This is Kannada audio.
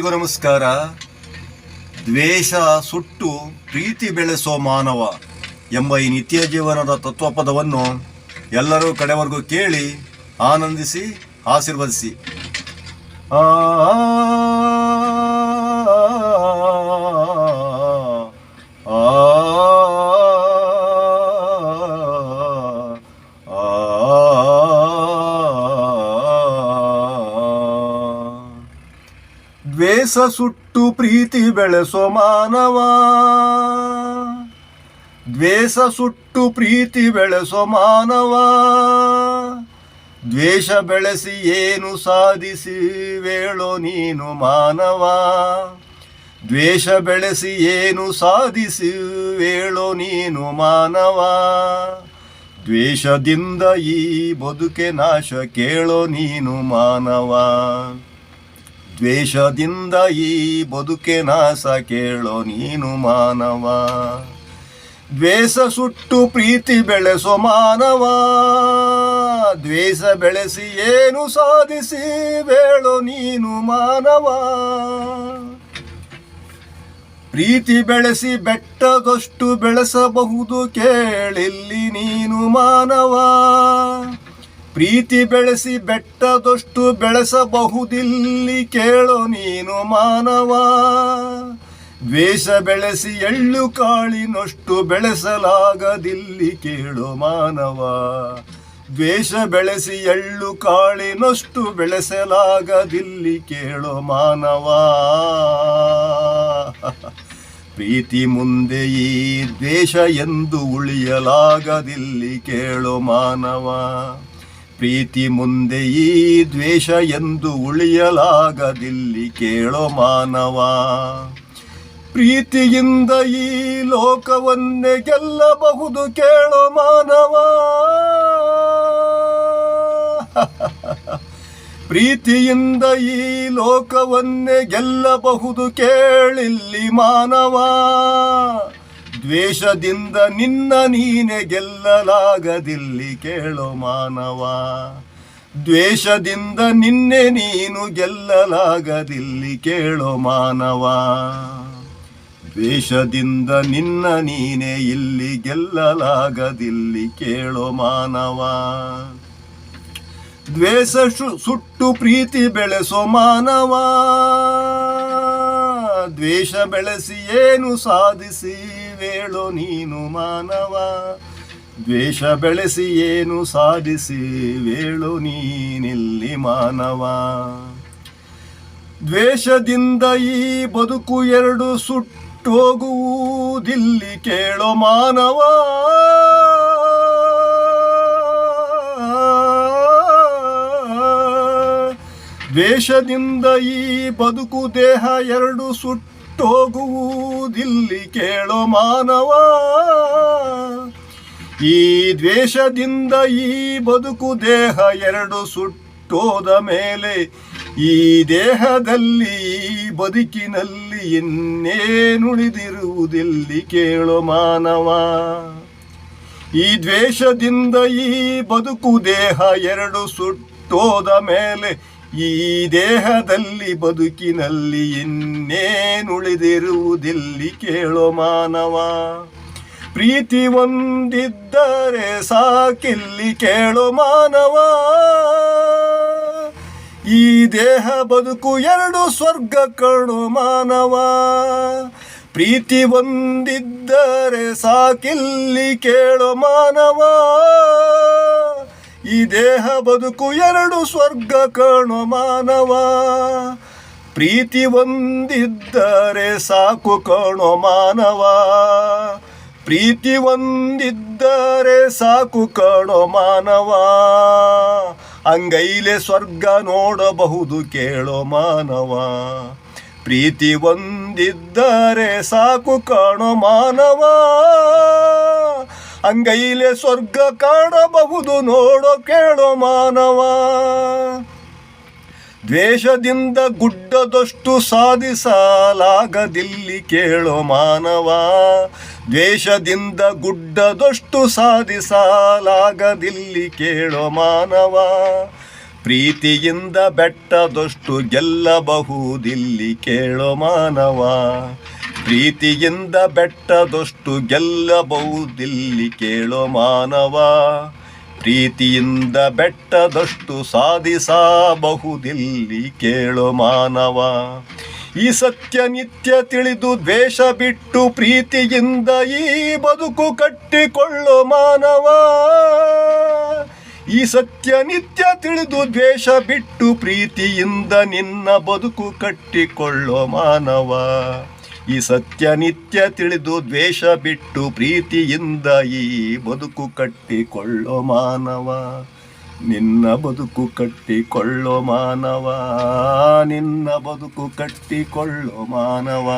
ನಮಸ್ಕಾರ. ದ್ವೇಷ, ಸುಟ್ಟು, ಪ್ರೀತಿ ಬೆಳೆಸೋ ಮಾನವ ಎಂಬ ಈ ನಿತ್ಯ ಜೀವನದ ತತ್ವಪದವನ್ನು ಎಲ್ಲರೂ ಕಡೆವರೆಗೂ ಕೇಳಿ ಆನಂದಿಸಿ, ಆಶೀರ್ವದಿಸಿ. ಆ. ದ್ವೇಷ ಸುಟ್ಟು ಪ್ರೀತಿ ಬೆಳೆಸೋ ಮಾನವ. ದ್ವೇಷ ಸುಟ್ಟು ಪ್ರೀತಿ ಬೆಳೆಸೋ ಮಾನವ. ದ್ವೇಷ ಬೆಳೆಸಿ ಏನು ಸಾಧಿಸಿ ವೇಳೋ ನೀನು ಮಾನವ. ದ್ವೇಷ ಬೆಳೆಸಿ ಏನು ಸಾಧಿಸಿ ವೇಳೋ ನೀನು ಮಾನವ. ದ್ವೇಷದಿಂದ ಈ ಬದುಕೆ ನಾಶ ಕೇಳೋ ನೀನು ಮಾನವ. ದ್ವೇಷದಿಂದ ಈ ಬದುಕೆ ನಾಸ ಕೇಳೋ ನೀನು ಮಾನವ. ದ್ವೇಷ ಸುಟ್ಟು ಪ್ರೀತಿ ಬೆಳೆಸೋ ಮಾನವ. ದ್ವೇಷ ಬೆಳೆಸಿ ಏನು ಸಾಧಿಸಿ ಬೇಳೋ ನೀನು ಮಾನವ. ಪ್ರೀತಿ ಬೆಳೆಸಿ ಬೆಟ್ಟದಷ್ಟು ಬೆಳೆಸಬಹುದು ಕೇಳಿಲ್ಲಿ ನೀನು ಮಾನವ. ಪ್ರೀತಿ ಬೆಳೆಸಿ ಬೆಟ್ಟದಷ್ಟು ಬೆಳೆಸಬಹುದಿಲ್ಲಿ ಕೇಳೋ ನೀನು ಮಾನವ. ದ್ವೇಷ ಬೆಳೆಸಿ ಎಳ್ಳು ಕಾಳಿನಷ್ಟು ಬೆಳೆಸಲಾಗದಿಲ್ಲಿ ಕೇಳೋ ಮಾನವ. ದ್ವೇಷ ಬೆಳೆಸಿ ಎಳ್ಳು ಕಾಳಿನಷ್ಟು ಬೆಳೆಸಲಾಗದಿಲ್ಲಿ ಕೇಳೋ ಮಾನವ. ಪ್ರೀತಿ ಮುಂದೆ ಈ ದ್ವೇಷ ಎಂದು ಉಳಿಯಲಾಗದಿಲ್ಲಿ ಕೇಳೋ ಮಾನವ. ಪ್ರೀತಿ ಮುಂದೆ ಈ ದ್ವೇಷ ಎಂದು ಉಳಿಯಲಾಗದಿಲ್ಲಿ ಕೇಳೋ ಮಾನವ. ಪ್ರೀತಿಯಿಂದ ಈ ಲೋಕವನ್ನೇ ಗೆಲ್ಲಬಹುದು ಕೇಳೋ ಮಾನವ. ಪ್ರೀತಿಯಿಂದ ಈ ಲೋಕವನ್ನೇ ಗೆಲ್ಲಬಹುದು ಕೇಳಿಲ್ಲಿ ಮಾನವ. ದ್ವೇಷದಿಂದ ನಿನ್ನ ನೀನೆ ಗೆಲ್ಲಲಾಗದಿಲ್ಲಿ ಕೇಳೋ ಮಾನವ. ದ್ವೇಷದಿಂದ ನಿನ್ನೆ ನೀನು ಗೆಲ್ಲಲಾಗದಿಲ್ಲಿ ಕೇಳೋ ಮಾನವ. ದ್ವೇಷದಿಂದ ನಿನ್ನ ನೀನೆ ಇಲ್ಲಿ ಗೆಲ್ಲಲಾಗದಿಲ್ಲಿ ಕೇಳೋ ಮಾನವ. ದ್ವೇಷ ಸುಟ್ಟು ಪ್ರೀತಿ ಬೆಳೆಸೋ ಮಾನವ. ದ್ವೇಷ ಬೆಳೆಸಿ ಏನು ಸಾಧಿಸಿ? ವೇಳೋ ನೀನು ಮಾನವ. ದ್ವೇಷ ಬೆಳೆಸಿ ಏನು ಸಾಧಿಸಿ ವೇಳು ನೀನಿಲ್ಲಿ ಮಾನವ. ದ್ವೇಷದಿಂದ ಈ ಬದುಕು ಎರಡು ಸುಟ್ಟೋಗುವುದಿಲ್ಲಿ ಕೇಳೋ ಮಾನವ. ದ್ವೇಷದಿಂದ ಈ ಬದುಕು ದೇಹ ಎರಡು ಸುಟ್ಟೋಗುವುದಿಲ್ಲಿ ಕೇಳೋ ಮಾನವ. ಈ ದ್ವೇಷದಿಂದ ಈ ಬದುಕು ದೇಹ ಎರಡು ಸುಟ್ಟೋದ ಮೇಲೆ ಈ ದೇಹದಲ್ಲಿ ಬದುಕಿನಲ್ಲಿ ಇನ್ನೇನುಳಿದಿರುವುದಿಲ್ಲಿ ಕೇಳೋ ಮಾನವ. ಈ ದ್ವೇಷದಿಂದ ಈ ಬದುಕು ದೇಹ ಎರಡು ಸುಟ್ಟೋದ ಮೇಲೆ ಈ ದೇಹದಲ್ಲಿ ಬದುಕಿನಲ್ಲಿ ಇನ್ನೇನುಳಿದಿರುವುದಿಲ್ಲಿ ಕೇಳೋ ಮಾನವ. ಪ್ರೀತಿ ಒಂದಿದ್ದರೆ ಸಾಕಿಲ್ಲಿ ಕೇಳೋ ಮಾನವ. ಈ ದೇಹ ಬದುಕು ಎರಡು ಸ್ವರ್ಗ ಕಣು ಮಾನವ. ಪ್ರೀತಿ ಒಂದಿದ್ದರೆ ಸಾಕಿಲ್ಲಿ ಕೇಳೋ ಮಾನವ. ಈ ದೇಹ ಬದುಕು ಎರಡು ಸ್ವರ್ಗ ಕಾಣು ಮಾನವ. ಪ್ರೀತಿ ಒಂದಿದ್ದರೆ ಸಾಕು ಕಾಣೋ ಮಾನವ. ಪ್ರೀತಿ ಒಂದಿದ್ದರೆ ಸಾಕು ಕಣೋ ಮಾನವ. ಅಂಗೈಲೆ ಸ್ವರ್ಗ ನೋಡಬಹುದು ಕೇಳೋ ಮಾನವ. ಪ್ರೀತಿ ಒಂದಿದ್ದರೆ ಸಾಕು ಕಾಣೋ ಮಾನವ. ಅಂಗೈಲೆ ಸ್ವರ್ಗ ಕಾಣಬಹುದು ನೋಡೋ ಕೇಳೋ ಮಾನವ. ದ್ವೇಷದಿಂದ ಗುಡ್ಡದಷ್ಟು ಸಾಧಿಸಲಾಗದಿಲ್ಲಿ ಕೇಳೋ ಮಾನವ. ದ್ವೇಷದಿಂದ ಗುಡ್ಡದಷ್ಟು ಸಾಧಿಸಲಾಗದಿಲ್ಲಿ ಕೇಳೋ ಮಾನವ. ಪ್ರೀತಿಯಿಂದ ಬೆಟ್ಟದಷ್ಟು ಗೆಲ್ಲಬಹುದಿಲ್ಲಿ ಕೇಳೋ ಮಾನವ. ಪ್ರೀತಿಯಿಂದ ಬೆಟ್ಟದಷ್ಟು ಗೆಲ್ಲಬಹುದಿಲ್ಲಿ ಕೇಳೋ ಮಾನವ. ಪ್ರೀತಿಯಿಂದ ಬೆಟ್ಟದಷ್ಟು ಸಾಧಿಸಬಹುದಿಲ್ಲಿ ಕೇಳೋ ಮಾನವ. ಈ ಸತ್ಯ ನಿತ್ಯ ತಿಳಿದು ದ್ವೇಷ ಬಿಟ್ಟು ಪ್ರೀತಿಯಿಂದ ಈ ಬದುಕು ಕಟ್ಟಿಕೊಳ್ಳೋ ಮಾನವ. ಈ ಸತ್ಯ ನಿತ್ಯ ತಿಳಿದು ದ್ವೇಷ ಬಿಟ್ಟು ಪ್ರೀತಿಯಿಂದ ನಿನ್ನ ಬದುಕು ಕಟ್ಟಿಕೊಳ್ಳೋ ಮಾನವ. ಈ ಸತ್ಯ ನಿತ್ಯ ತಿಳಿದು ದ್ವೇಷ ಬಿಟ್ಟು ಪ್ರೀತಿಯಿಂದ ಈ ಬದುಕು ಕಟ್ಟಿಕೊಳ್ಳೋ ಮಾನವ. ನಿನ್ನ ಬದುಕು ಕಟ್ಟಿಕೊಳ್ಳೋ ಮಾನವ. ನಿನ್ನ ಬದುಕು ಕಟ್ಟಿಕೊಳ್ಳೋ ಮಾನವ.